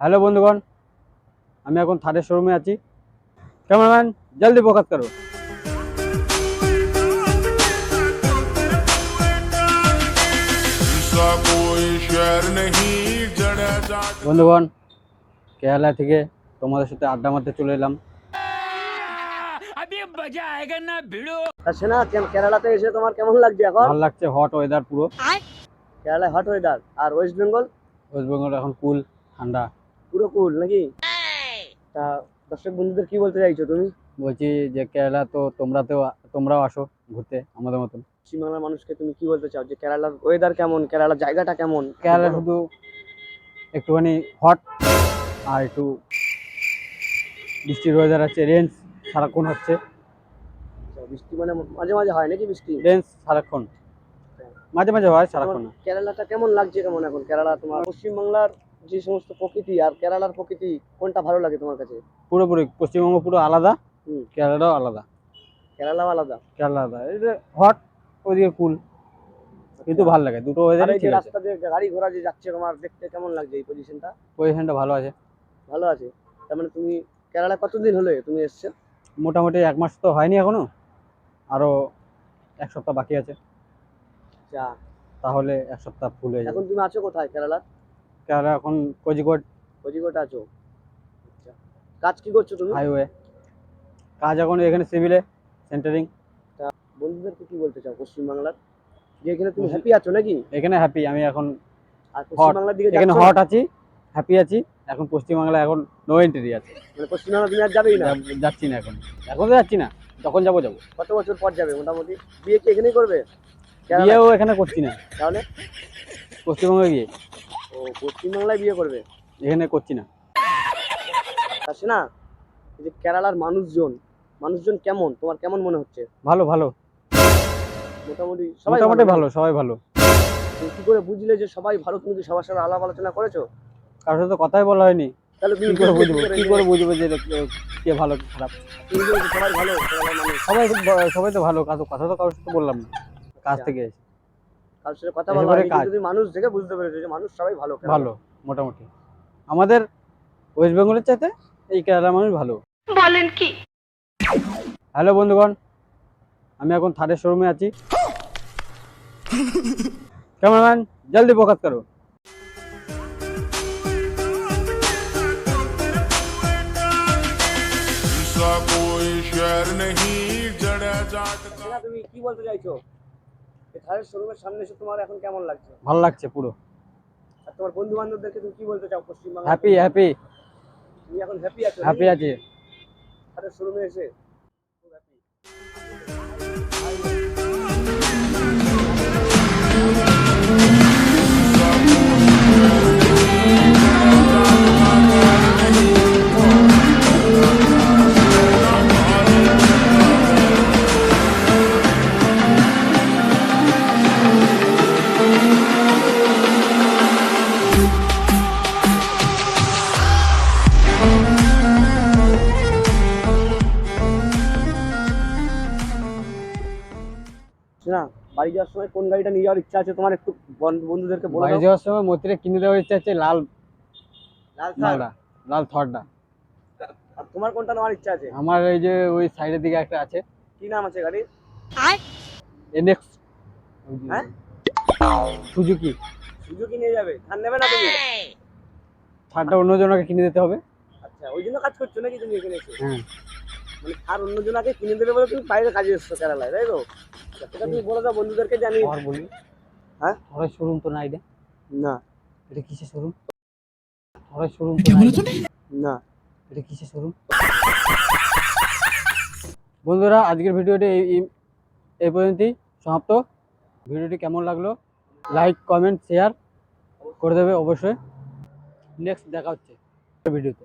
Hello বন্ধুগণ আমি এখন থার্ডের শোরুমে আছি। ক্যামেরাম্যান জলদি প্রকাশ করো। বন্ধুগণ কেরালা থেকে তোমাদের সাথে আড্ডা মারতে চলে এলাম। কেরালাতে এসে তোমার কেমন লাগছে এখন? লাগছে হট ওয়েদার পুরো। হট ওয়েদার আর ওয়েস্ট বেঙ্গল ওয়েস্ট বেঙ্গল এখন কুল ঠান্ডা। পুরো কুল নাকি? তা দর্শক বন্ধুদের কি বলতে চাইছো তুমি? বলছি যে কেরালা তো তোমরাতেও তোমরাও আসো ঘুরতে আমাদের মতন। পশ্চিমবাংলার মানুষকে তুমি কি বলতে চাও? যে কেরালার ওয়েদার কেমন? কেরালার জায়গাটা কেমন? কেরালা শুধু একটুখানি হট আর একটু বৃষ্টির ওয়েদার আছে রেঞ্জ সারাক্ষণ হচ্ছে। আচ্ছা, বৃষ্টি মানে মাঝে মাঝে হয় নাকি বৃষ্টি? রেঞ্জ সারাক্ষণ। মাঝে মাঝে হয় সারাক্ষণ কেরালাটা কেমন লাগছে কেমন এখন? কেরালা তোমার পশ্চিমবাংলার যে সমস্ত প্রকৃতি আর কেরালার প্রকৃতি কোনটা ভালো লাগে তোমার কাছে? পুরোপুরি পশ্চিমবঙ্গ পুরো আলাদা হুম। কেরালাও আলাদা। কেরালাও আলাদা? কেরালা আলাদা। যে হট ওইদিকে কুল কিন্তু ভালো লাগে দুটো যে ঠিক আছে। রাস্তা দিয়ে গাড়ি ঘোড়া যে যাচ্ছে তোমার দেখতে কেমন লাগছে এই পজিশনটা পজিশনটা ভালো আছে। ভালো আছে? তার মানে তুমি কেরালা কতদিন হলো তুমি এসছো? মোটামুটি এক মাস তো হয়নি এখনও। আরও এক সপ্তাহ বাকি আছে। আচ্ছা। তাহলে এক সপ্তাহ ফুল হয়ে যাবে। এখন তুমি আছো কোথায় কেরালার? কেরালা এখন কোজিকোড কোজিকোটে আছো? আচ্ছা। কাজ কি করছ তুমি? হাইওয়ে। কাজ এখন এখানে সিভিলে সেন্টারিং তা বন্ধুদেরকে কি বলতে চাও পশ্চিমবাংলার? যে এখানে তুমি হ্যাপি আছো নাকি? এখানে হ্যাপি আমি এখন আর পশ্চিমবাংলার দিকে এখানে হট আছি হ্যাপি আছি এখন পশ্চিমবাংলা এখন নো এন্ট্রি আছে। মানে পশ্চিমবাংলা তুমি আর যাবেই না? যাচ্ছি না এখন। এখন তো যাচ্ছি না যখন যাব যাব। কত বছর পর যাবে মোটামুটি? বিয়ে কি এখানেই করবে? বিয়েও এখানে করছি না। তাহলে? পশ্চিমবঙ্গে গিয়ে। ও পশ্চিমবাংলায় বিয়ে করবে? এখানে করছি না। আসে না? এই যে কেরালার মানুষজন মানুষজন কেমন? তোমার কেমন মনে হচ্ছে? ভালো ভালো। মোটামুটি সবাই মোটামুটি ভালো সবাই ভালো। কি করে বুঝলে যে সবাই ভালো? তুমি কি সবার সাথে আলাপ আলোচনা করেছ? কারোর সাথে কথাই বলা হয়নি। তাহলে কি করে বুঝব? কি করে বুঝব যে কে- ভালো কে খারাপ? সবাই ভালো সবাই সবাই তো ভালো কথা তো কারোর সাথে বললাম না। কাজ আচ্ছা। থেকে এসে। কথা বলা তুমি মানুষ দেখে বুঝতে পেরেছ যে মানুষ সবাই ভালো ভালো মোটামুটি। আমাদের ওয়েস্ট বেঙ্গলের চাইতে এই কেরালা মানুষ ভালো। বলেন কি? হ্যালো বন্ধুগণ আমি এখন থার্ডের শোরুমে আছি। ক্যামেরাম্যান জলদি প্রকাশ করো। তুমি কি বলতে চাইছো? থারের শোরুমের সামনে এসে তোমার এখন কেমন লাগছে? ভালো লাগছে পুরো। আর তোমার বন্ধু বান্ধবদেরকে তুমি কি বলতে চাও? পশ্চিমবাংলা হ্যাপি হ্যাপি তুমি এখন হ্যাপি আছো হ্যাপি আছি। থারের শোরুমে এসে? না বাড়ি যাওয়ার সময় কোন গাড়িটা নিয়ে যাওয়ার ইচ্ছা আছে? তোমার একটু বন্ধ- বন্ধুদেরকে বলে বাড়ি যাওয়ার সময় মতিরে কিনে দেওয়ার ইচ্ছা আছে লাল লাল থার। লাল থরটা আর তোমার কোনটা নেওয়ার ইচ্ছা আছে? আমার এই যে ওই সাইডের দিকে একটা আছে। কি নাম আছে গাড়ির? এনএক্স হ্যাঁ? সুজুকি। সুজুকি নিয়ে যাবে। ধান নেবে না তুমি? থারটা অন্যজনকে কিনে দিতে হবে। আচ্ছা ওই জন্য কাজ করছ নাকি তুমি এখানে এসে? হ্যাঁ। মানে আর অন্যজনকে কিনে দেবে বলে তুমি বাইরে কাজে এসছো কেরালায় তাই তো? আচ্ছা, সেটা তুমি বলে দাও বন্ধুদেরকে জানি আর বলি। হ্যাঁ? শোরুম তো না। এটা কিসের শোরুম? শোরুম তো নাই রে। না। এটা কিসের শোরুম? বন্ধুরা আজকের ভিডিওটি এই এই- এই পর্যন্তই। সমাপ্ত। ভিডিওটি কেমন লাগল? লাইক কমেন্ট শেয়ার করে দেবে অবশ্যই। নেক্সট দেখা হচ্ছে। ভিডিওতে।